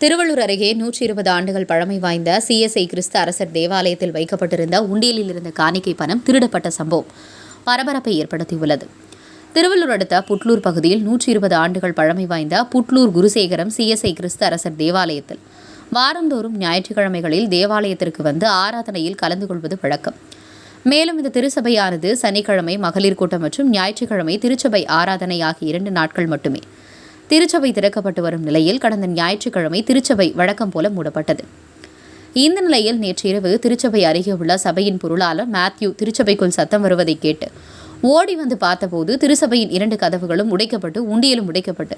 திருவள்ளூர் அருகே நூற்றி இருபது ஆண்டுகள் பழமை வாய்ந்த சிஎஸ்ஐ கிறிஸ்து அரசர் தேவாலயத்தில் வைக்கப்பட்டிருந்த உண்டியலில் இருந்த காணிக்கை பணம் திருடப்பட்ட சம்பவம் பரபரப்பை ஏற்படுத்தியுள்ளது. திருவள்ளூர் அடுத்த புட்லூர் பகுதியில் நூற்றி இருபது ஆண்டுகள் பழமை வாய்ந்த புட்லூர் குருசேகரம் சிஎஸ்ஐ கிறிஸ்து அரசர் தேவாலயத்தில் வாரந்தோறும் ஞாயிற்றுக்கிழமைகளில் தேவாலயத்திற்கு வந்து ஆராதனையில் கலந்து கொள்வது வழக்கம். மேலும் இந்த திருச்சபையானது சனிக்கிழமை மகளிர் கூட்டம் மற்றும் ஞாயிற்றுக்கிழமை திருச்சபை ஆராதனை ஆகிய இரண்டு நாட்கள் மட்டுமே. திருச்சபை திறக்கப்பட்டு வரும் நிலையில் கடந்த ஞாயிற்றுக்கிழமை திருச்சபை வழக்கம் போல மூடப்பட்டது. இந்த நிலையில் நேற்றிரவு திருச்சபை அருகே உள்ள சபையின் பொருளாளர் மேத்யூ திருச்சபைக்குள் சத்தம் வருவதை கேட்டு ஓடி வந்து பார்த்தபோது திருச்சபையின் இரண்டு கதவுகளும் உடைக்கப்பட்டு உண்டியலும் உடைக்கப்பட்டு.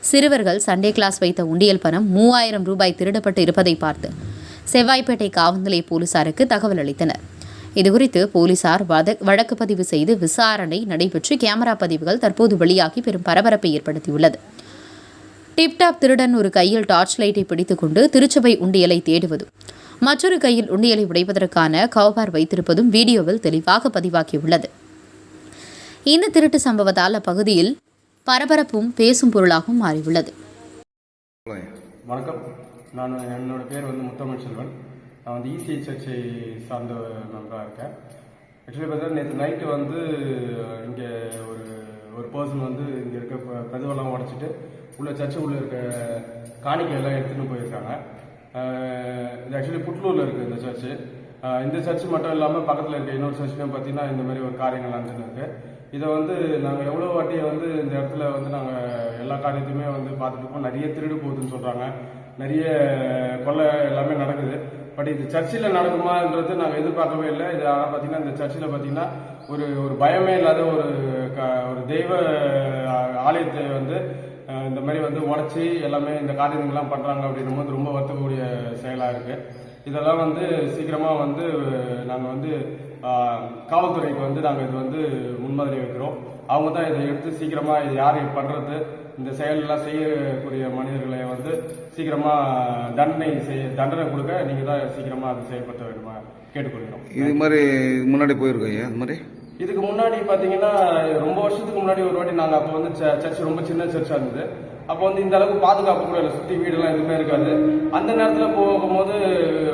சிறுவர்கள் சண்டே கிளாஸ் வைத்த உண்டியல் பணம் மூவாயிரம் ரூபாய் திருடப்பட்டு இருப்பதை பார்த்து செவ்வாய்ப்பேட்டை காவல் நிலைய போலீசாருக்கு தகவல் அளித்தனர். இதுகுறித்து போலீசார் வத வழக்கு பதிவு செய்து விசாரணை நடைபெற்று கேமரா பதிவுகள் தற்போது வெளியாகி பெரும் பரபரப்பை ஏற்படுத்தியுள்ளது. டிப்டாப் திருடன் ஒரு கையில் டார்ச் லைட்டை பிடித்துக்கொண்டு திருச்சபை உண்டியலை தேடுவதும் மற்றொரு கையில் உண்டியலை உடைப்பதற்கான கவுபார் வைத்திருப்பதும் வீடியோவில் தெளிவாக பதிவாகியுள்ளது. இந்த திருட்டு சம்பவத்தால் அப்பகுதியில் பரபரப்பும் பேசும் பொருளாகவும் மாறியுள்ளது. வணக்கம். நான் என்னோட பேர் வந்து முத்தமிழ் செல்வன் நான் வந்து இசிஐ சர்ச்சை சார்ந்த மெம்பராக இருக்கேன். ஆக்சுவலி பார்த்தீங்கன்னா நேற்று நைட்டு வந்து இங்கே ஒரு ஒரு பர்சன் வந்து இங்கே இருக்க கதவெல்லாம் உடைச்சிட்டு உள்ள சர்ச்சு உள்ள இருக்க காணிக்கை எல்லாம் எடுத்துகிட்டு போயிருக்காங்க. இது ஆக்சுவலி புட்லூரில் இருக்குது இந்த சர்ச்சு இந்த சர்ச் மட்டும் இல்லாமல் பக்கத்தில் இருக்க இன்னொரு சர்ச்லையும் பார்த்தீங்கன்னா இந்த மாதிரி ஒரு காரியங்கள் நடந்துருக்கு இதை வந்து நாங்கள் எவ்வளோ வாட்டி வந்து இந்த இடத்துல வந்து நாங்கள் எல்லா காரியத்தையுமே வந்து பார்த்துட்டு இருக்கோம். நிறைய திருடு போகுதுன்னு சொல்கிறாங்க நிறைய கொள்ளை எல்லாமே நடக்குது. பட் இது சர்ச்சில் நடக்குமான்றது நாங்கள் எதிர்பார்க்கவே இல்லை. இது ஆனால் பார்த்தீங்கன்னா இந்த சர்ச்சில் பார்த்தீங்கன்னா ஒரு ஒரு பயமே இல்லாத ஒரு க ஒரு தெய்வ ஆலயத்தை வந்து இந்த மாதிரி வந்து உடச்சி எல்லாமே இந்த காரியங்கள்லாம் பண்ணுறாங்க அப்படின்னும் போது ரொம்ப வருத்தக்கூடிய செயலாக இருக்குது இதெல்லாம் வந்து சீக்கிரமாக வந்து நாங்கள் வந்து காவல்துறைக்கு வந்து நாங்கள் இது வந்து முன்மாதிரி வைக்கிறோம். அவங்க தான் இதை எடுத்து சீக்கிரமாக இது யார் இது பண்ணுறது இந்த செயலெல்லாம் செய்யக்கூடிய மனிதர்களை வந்து சீக்கிரமாக தண்டனை செய்ய தண்டனை கொடுக்க நீங்கள் தான் சீக்கிரமாக அதை செயல்படுத்த வேண்டுமா கேட்டுக்கொள்கிறோம். இது மாதிரி முன்னாடி போயிருக்கோம் ஐயா அது மாதிரி? இதுக்கு முன்னாடி பாத்தீங்கன்னா ரொம்ப வருஷத்துக்கு முன்னாடி ஒரு வாட்டி நாங்க அப்போ வந்து சர்ச் ரொம்ப சின்ன சர்ச்சா இருந்தது. அப்போ வந்து இந்த அளவுக்கு பாதுகாப்பு கூட இல்லை சுத்தி வீடெல்லாம் எதுவுமே இருக்காது. அந்த நேரத்துல போகும்போது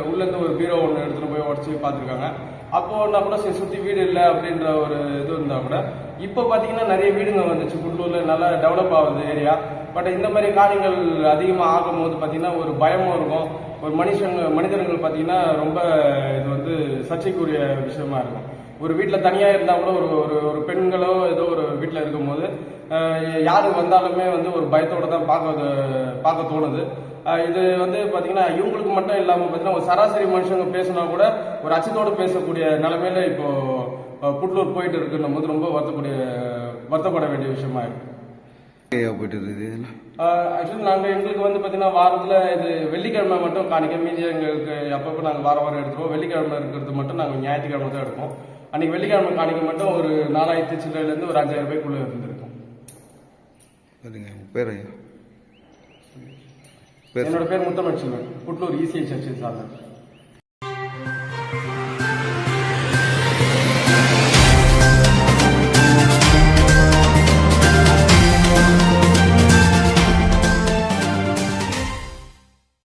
உள்ள இருந்து ஒரு பீரோ ஒன்று எடுத்துட்டு போய் உடச்சி பார்த்துருக்காங்க. அப்போ நான் கூட சரி சுற்றி வீடு இல்லை அப்படின்ற ஒரு இது இருந்தால் கூட இப்போ பார்த்தீங்கன்னா நிறைய வீடுங்க வந்துச்சு. புல்லூர்ல நல்லா டெவலப் ஆகுது ஏரியா பட் இந்த மாதிரி காரியங்கள் அதிகமாக ஆகும்போது பார்த்தீங்கன்னா ஒரு பயமும் இருக்கும். ஒரு மனுஷங்க மனிதர்கள் பார்த்தீங்கன்னா ரொம்ப இது வந்து சர்ச்சைக்குரிய விஷயமா இருக்கும். ஒரு வீட்டில் தனியாக இருந்தால் கூட ஒரு ஒரு ஒரு பெண்களோ ஏதோ ஒரு வீட்டில் இருக்கும்போது யார் யாரு வந்தாலுமே வந்து ஒரு பயத்தோடு தான் பார்க்க பார்க்க தோணுது. இது வந்து பார்த்தீங்கன்னா இவங்களுக்கு மட்டும் இல்லாமல் பார்த்தீங்கன்னா ஒரு சராசரி மனுஷங்க பேசினா கூட ஒரு அச்சத்தோடு பேசக்கூடிய நிலைமையில இப்போ புட்லூர் போயிட்டு இருக்குன்னும் போது ரொம்ப வருத்தக்கூடிய வருத்தப்பட வேண்டிய விஷயமா இருக்கு. போயிட்டு இருக்குது ஆக்சுவலி நாங்கள் எங்களுக்கு வந்து பார்த்தீங்கன்னா வாரத்தில் இது வெள்ளிக்கிழமை மட்டும் காணிக்க மீதி எங்களுக்கு அப்பப்போ நாங்கள் வாரம் வாரம் எடுத்துருவோம். வெள்ளிக்கிழமை இருக்கிறது மட்டும் நாங்கள் ஞாயிற்றுக்கிழமை தான் எடுப்போம். அன்னைக்கு வெள்ளிக்கிழமை காணிக்க மட்டும் ஒரு நாலாயிரத்தி சில்லறையிலேருந்து ஒரு அஞ்சாயிரம் ரூபாய்க்குள்ளே இருந்திருக்கும். சரிங்க பேர் ஐயா. என்னோட பேர் முத்தமிழ் செல்வன் புட்லூர் இசிஐ சர்ச்சை சார்ந்தது